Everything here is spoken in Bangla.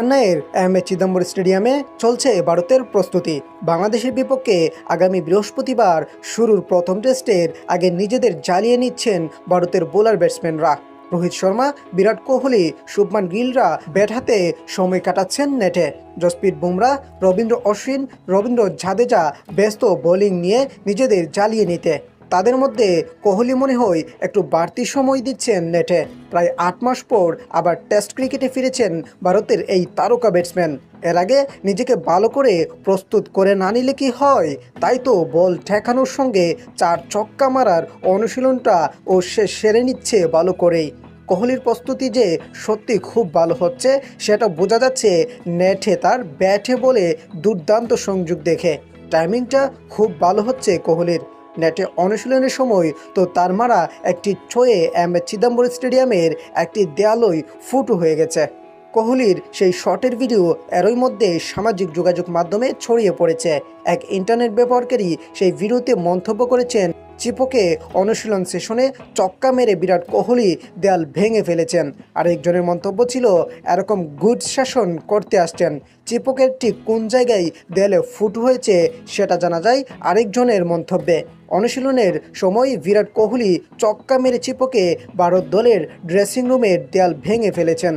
চেন্নাইয়ের এম এ চিদম্বর স্টেডিয়ামে চলছে ভারতের প্রস্তুতি। বাংলাদেশের বিপক্ষে আগামী বৃহস্পতিবার শুরুর প্রথম টেস্টের আগে নিজেদের জ্বালিয়ে নিচ্ছেন ভারতের বোলার ব্যাটসম্যানরা। রোহিত শর্মা, বিরাট কোহলি, শুভমান গিলরা ব্যাট হাতে সময় কাটাচ্ছেন নেটে। জসপ্রীত বুমরা, রবীন্দ্র অশ্বিন, রবীন্দ্র জাদেজা ব্যস্ত বোলিং নিয়ে নিজেদের জ্বালিয়ে নিতে। তাদের মধ্যে কোহলি মনে হয় একটু বাড়তি সময় দিচ্ছেন নেটে। প্রায় আট মাস পর আবার টেস্ট ক্রিকেটে ফিরেছেন ভারতের এই তারকা ব্যাটসম্যান। এর আগে নিজেকে ভালো করে প্রস্তুত করে না নিলে কি হয়? তাই তো বল ঠেকানোর সঙ্গে চার ছক্কা মারার অনুশীলনটা ও সে সেরে নিচ্ছে ভালো করেই। কোহলির প্রস্তুতি যে সত্যি খুব ভালো হচ্ছে, সেটা বোঝা যাচ্ছে নেটে তার ব্যাটে বলে দুর্দান্ত সংযোগ দেখে। টাইমিংটা খুব ভালো হচ্ছে কোহলির। নেটে অনুশীলনের সময় তো তার মারা একটি ছয়ে এম চিদম্বর স্টেডিয়ামের একটি দেয়ালই ফুটো হয়ে গেছে। কোহলির সেই শটের ভিডিও এরই মধ্যে সামাজিক যোগাযোগ মাধ্যমে ছড়িয়ে পড়েছে। এক ইন্টারনেট ব্যবহারকারী সেই ভিডিওতে মন্তব্য করেছেন চিপোকে অনুশীলন সেশনে চক্কা মেরে বিরাট কোহলি দেয়াল ভেঙে ফেলেছেন। আরেকজনের মন্তব্য ছিল, এরকম গুড শাসন করতে আসছেন। চিপোকের ঠিক কোন জায়গায় দেয়ালে ফুট হয়েছে সেটা জানা যায় আরেকজনের মন্তব্যে। অনুশীলনের সময় বিরাট কোহলি চক্কা মেরে চিপোকে ভারত দলের ড্রেসিং রুমের দেয়াল ভেঙে ফেলেছেন।